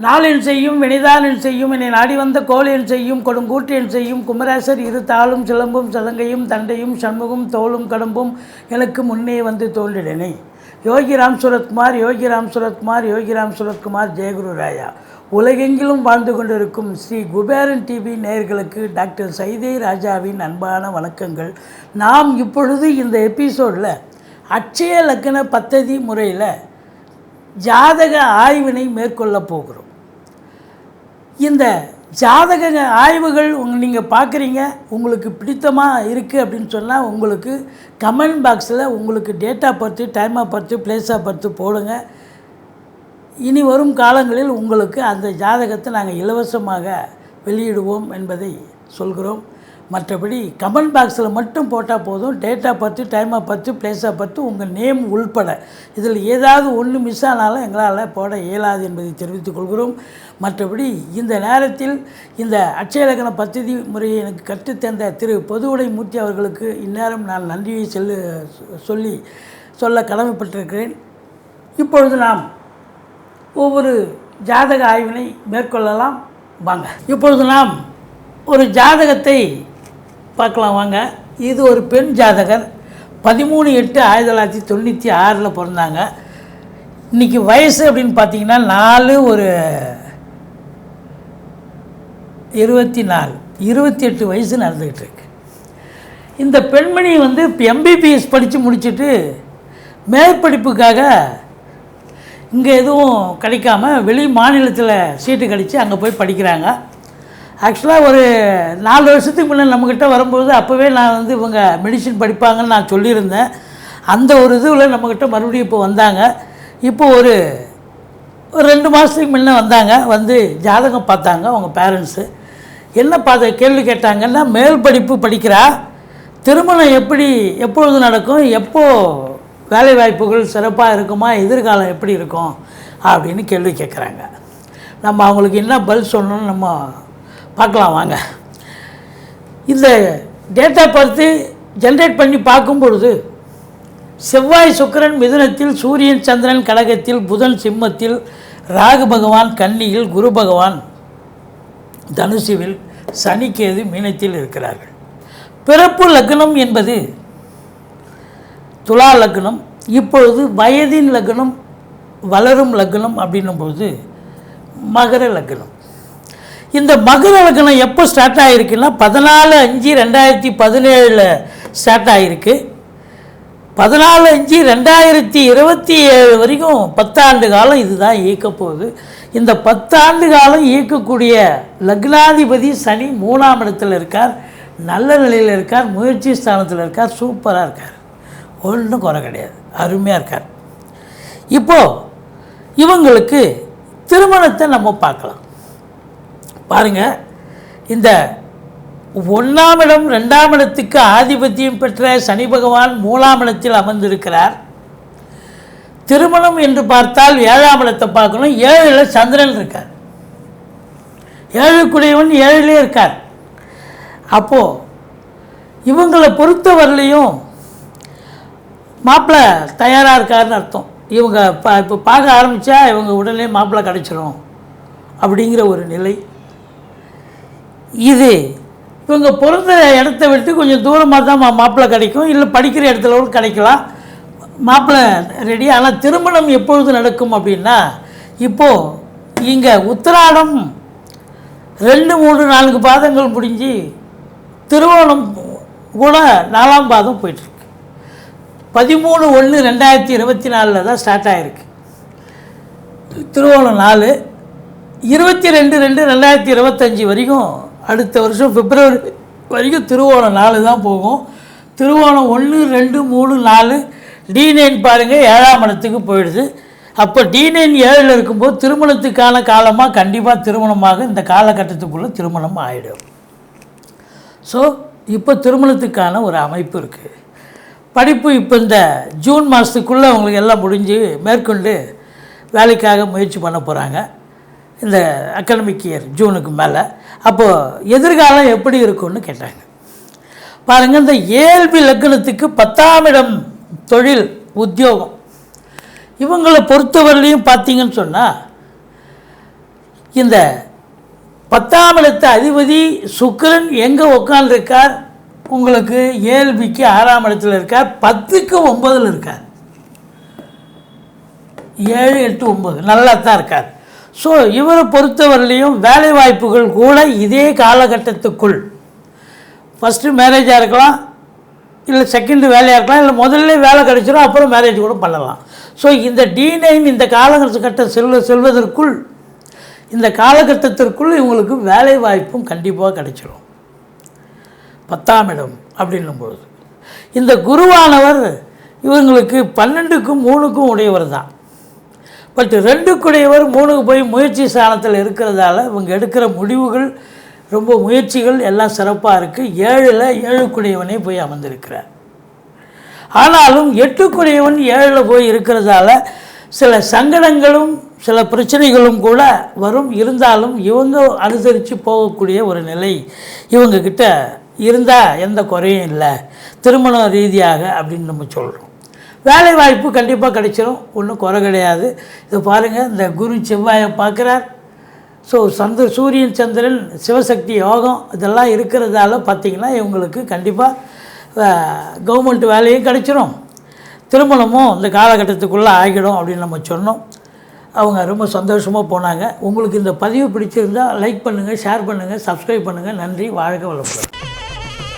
நாளின் செய்யும் வினிதானின் செய்யும் என்னை நாடி வந்த கோலின் செய்யும் கொடுங்கூற்றியன் செய்யும் குமரேசர் இரு தாளும் சிலம்பும் சலங்கையும் தண்டையும் சண்முகம் தோளும் கடம்பும் எனக்கு முன்னே வந்து தோன்றிடனே யோகிராம் சுரத்குமார் யோகிராம் சுரத்குமார் யோகிராம் சுரத்குமார் ஜெயகுரு ராயா. உலகெங்கிலும் வாழ்ந்து கொண்டிருக்கும் ஸ்ரீ குபேரன் டிவி நேயர்களுக்கு டாக்டர் சைதே ராஜாவின் அன்பான வணக்கங்கள். நாம் இப்பொழுது இந்த எபிசோடில் அட்சய லக்கண பத்ததி முறையில் ஜாதக ஆய்வினை மேற்கொள்ளப் போகிறோம். இந்த ஜாதக ஆய்வுகள் உங் நீங்கள் பார்க்குறீங்க உங்களுக்கு பிடித்தமாக இருக்குது அப்படின்னு சொன்னால் உங்களுக்கு கமெண்ட் பாக்ஸில் உங்களுக்கு டேட்டா பார்த்து டைமாக பார்த்து பிளேஸாக பார்த்து போடுங்கள் இனி வரும் காலங்களில் உங்களுக்கு அந்த ஜாதகத்தை நாங்கள் இலவசமாக வெளியிடுவோம் என்பதை சொல்கிறோம். மற்றபடி கமெண்ட் பாக்ஸில் மட்டும் போட்டால் போதும். டேட்டா பற்றி டைமாக பற்றி பிளேஸாக பற்றி உங்கள் நேம் உள்பட. இதில் ஏதாவது ஒன்று மிஸ் ஆனாலும் எங்களால் போட இயலாது என்பதை தெரிவித்துக் கொள்கிறோம். மற்றபடி இந்த நேரத்தில் இந்த அட்சயலக்கண பத்ததி முறையை எனக்கு கற்றுத்தந்த திரு பொதுவுடை மூர்த்தி அவர்களுக்கு இந்நேரம் நான் நன்றியை செல்லு சொல்லி சொல்ல கடமைப்பட்டிருக்கிறேன். இப்பொழுது நாம் ஒவ்வொரு ஜாதக ஆய்வினை மேற்கொள்ளலாம். வாங்க. இப்பொழுது நாம் ஒரு ஜாதகத்தை பார்க்கலாம். வாங்க. இது ஒரு பெண் ஜாதகர். பதிமூணு எட்டு ஆயிரத்தி தொள்ளாயிரத்தி தொண்ணூற்றி ஆறில் பிறந்தாங்க. இன்றைக்கி வயசு அப்படின்னு பார்த்தீங்கன்னா நாலு ஒரு இருபத்தி நாலு இருபத்தி எட்டு வயசு நடந்துக்கிட்டு இருக்கு. இந்த பெண்மணி வந்து இப்போ எம்பிபிஎஸ் படித்து முடிச்சுட்டு மேற்படிப்புக்காக இங்கே எதுவும் கிடைக்காம வெளி மாநிலத்தில் சீட்டு கிடச்சி அங்கே போய் படிக்கிறாங்க. ஆக்சுவலாக ஒரு நாலு வருஷத்துக்கு முன்னே நம்மக்கிட்ட வரும்போது அப்போவே நான் வந்து இவங்க மெடிசின் படிப்பாங்கன்னு நான் சொல்லியிருந்தேன். அந்த ஒரு இதுவில் நம்மக்கிட்ட மறுபடியும் இப்போ வந்தாங்க. இப்போ ஒரு ஒரு ரெண்டு மாதத்துக்கு முன்னே வந்தாங்க. வந்து ஜாதகம் பார்த்தாங்க அவங்க பேரண்ட்ஸு என்ன பார்த்த கேள்வி கேட்டாங்கன்னா மேல் படிப்பு படிக்கிறா திருமணம் எப்படி எப்பொழுது நடக்கும் எப்போது வேலை வாய்ப்புகள் சிறப்பாக இருக்குமா? எதிர்காலம் எப்படி இருக்கும்? அப்படின்னு கேள்வி கேட்குறாங்க. நம்ம அவங்களுக்கு என்ன பதில் சொல்லணும்னு நம்ம பார்க்கலாம் வாங்க. இந்த டேட்டா பார்த்து ஜென்ரேட் பண்ணி பார்க்கும் பொழுது செவ்வாய் சுக்கிரன் மிதுனத்தில் சூரியன் சந்திரன் கடகத்தில் புதன் சிம்மத்தில் ராகு பகவான் கன்னியில் குரு பகவான் தனுசுவில் சனிக்கேது மீனத்தில் இருக்கிறார்கள். பிறப்பு லக்னம் என்பது துலா லக்னம் இப்பொழுது வயதின் லக்னம் வளரும் லக்னம் அப்படின்னும்போது மகர லக்னம். இந்த மகர லக்னம் எப்போ ஸ்டார்ட் ஆகிருக்குன்னா பதினாலு அஞ்சு ரெண்டாயிரத்தி பதினேழில் ஸ்டார்ட் ஆகிருக்கு பதினாலு அஞ்சு ரெண்டாயிரத்தி இருபத்தி ஏழு வரைக்கும் பத்தாண்டு காலம் இதுதான் இயக்க போகுது. இந்த பத்தாண்டு காலம் இயக்கக்கூடிய லக்னாதிபதி சனி மூணாம் இடத்தில் இருக்கார் நல்ல நிலையில் இருக்கார் முயற்சி ஸ்தானத்தில் இருக்கார் சூப்பராக இருக்கார். ஒன்றும் குறை கிடையாது. அருமையாக இருக்கார். இப்போது இவங்களுக்கு திருமணத்தை நம்ம பார்க்கலாம். பாருங்கள் இந்த ஒன்றாம் இடம் ரெண்டாம் இடத்துக்கு ஆதிபத்தியம் பெற்ற சனி பகவான் மூலாம் இடத்தில் அமர்ந்திருக்கிறார். திருமணம் என்று பார்த்தால் ஏழாம் இடத்தை பார்க்கணும். ஏழில் சந்திரன் இருக்கார். ஏழுக்குடையவன் ஏழிலே இருக்கார். அப்போது இவங்களை பொறுத்தவரையிலையும் மாப்பிள்ளை தயாராக இருக்காருன்னு அர்த்தம். இவங்க பா இப்போ பார்க்க ஆரம்பித்தா இவங்க உடனே மாப்பிள்ளை கிடச்சிரும் அப்படிங்கிற ஒரு நிலை. இது இவங்க பிறந்த இடத்த விட்டு கொஞ்சம் தூரமாக தான் மா மாப்பிள்ளை கிடைக்கும். இல்லை படிக்கிற இடத்துல கூட கிடைக்கலாம். மாப்பிள்ளை ரெடி ஆனால் திருமணம் எப்பொழுது நடக்கும் அப்படின்னா இப்போது இங்கே உத்திராடம் ரெண்டு மூணு நான்கு பாதங்கள் முடிஞ்சு திருவோணம் கூட நாலாம் பாதம் போயிட்டுருக்கு பதிமூணு ஒன்று ரெண்டாயிரத்தி இருபத்தி நாலில் தான் ஸ்டார்ட் ஆகிருக்கு திருவோணம் நாலு இருபத்தி ரெண்டு ரெண்டு ரெண்டாயிரத்தி இருபத்தஞ்சி வரைக்கும் அடுத்த வருஷம் பிப்ரவரி வரைக்கும் திருவோணம் நாலு தான் போகும். திருவோணம் ஒன்று ரெண்டு மூணு நாலு டி நைன் பாருங்கள் ஏழாம் இடத்துக்கு போயிடுது. அப்போ டி நைன் ஏழில் இருக்கும்போது திருமணத்துக்கான காலமாக கண்டிப்பாக திருமணமாக இந்த காலகட்டத்துக்குள்ளே திருமணம் ஆகிடும் ஸோ இப்போ திருமணத்துக்கான ஒரு அமைப்பு இருக்குது படிப்பு இப்போ இந்த ஜூன் மாதத்துக்குள்ளே அவங்களுக்கு எல்லாம் முடிஞ்சு மேற்கொண்டு வேலைக்காக முயற்சி பண்ண போகிறாங்க இந்த அகாடமிக் இயர் ஜூனுக்கு மேலே. அப்போது எதிர்காலம் எப்படி இருக்கும்னு கேட்டாங்க. பாருங்கள் இந்த ஏழ்பி லக்னத்துக்கு பத்தாம் இடம் தொழில் உத்தியோகம். இவங்களை பொறுத்தவரையிலையும் பார்த்தீங்கன்னு சொன்னால் இந்த பத்தாம் இடத்த அதிபதி சுக்கரன் எங்கே உட்காந்துருக்கார் உங்களுக்கு ஏழ்பிக்கு ஆறாம் இடத்துல இருக்கார். பத்துக்கு ஒம்பதில் இருக்கார். ஏழு எட்டு ஒம்பது நல்லா தான் இருக்கார். ஸோ இவரை பொறுத்தவரையிலையும் வேலை வாய்ப்புகள் கூட இதே காலகட்டத்துக்குள். ஃபஸ்ட்டு மேரேஜாக இருக்கலாம் இல்லை செகண்ட் வேலையாக இருக்கலாம் இல்லை முதல்ல வேலை கிடைச்சிடும் அப்புறம் மேரேஜ் கூட பண்ணலாம். ஸோ இந்த டி நைன் இந்த காலகட்டம் செல்வ செல்வதற்குள் இந்த காலகட்டத்திற்குள் இவங்களுக்கு வேலை வாய்ப்பும் கண்டிப்பாக கிடைச்சிடும் பத்தாம் இடம் அப்படின்னும் பொழுது இந்த குருவானவர் இவங்களுக்கு பன்னெண்டுக்கும் மூணுக்கும் உடையவர் தான். பட் ரெண்டுக்குடையவர் மூணுக்கு போய் முயற்சி ஸ்தானத்தில் இருக்கிறதால இவங்க எடுக்கிற முடிவுகள் ரொம்ப முயற்சிகள் எல்லாம் சிறப்பாக இருக்குது ஏழில் ஏழுக்குடையவனே போய் அமர்ந்திருக்கிறார். ஆனாலும் எட்டுக்குடையவன் ஏழில் போய் இருக்கிறதால சில சங்கடங்களும் சில பிரச்சனைகளும் கூட வரும். இருந்தாலும் இவங்க அனுசரித்து போகக்கூடிய ஒரு நிலை இவங்கக்கிட்ட இருந்தால் எந்த குறையும் இல்லை. திருமண ரீதியாக அப்படின்னு நம்ம சொல்கிறோம் வேலை வாய்ப்பு கண்டிப்பாக கிடைச்சிடும் ஒன்றும் குறை கிடையாது. இதை பாருங்கள் இந்த குரு செவ்வாயை பார்க்குறார். ஸோ சந்திர சூரியன் சந்திரன் சிவசக்தி யோகம் இதெல்லாம் இருக்கிறதால பார்த்திங்கன்னா இவங்களுக்கு கண்டிப்பாக கவர்மெண்ட் வேலையும் கிடைச்சிரும். திருமணமும் இந்த காலகட்டத்துக்குள்ளே ஆகிடும் அப்படின்னு நம்ம சொன்னோம். அவங்க ரொம்ப சந்தோஷமாக போனாங்க. உங்களுக்கு இந்த பதிவு பிடிச்சிருந்தால் லைக் பண்ணுங்கள் ஷேர் பண்ணுங்கள் சப்ஸ்கிரைப் பண்ணுங்கள் நன்றி வாழ்க வளமுடன்.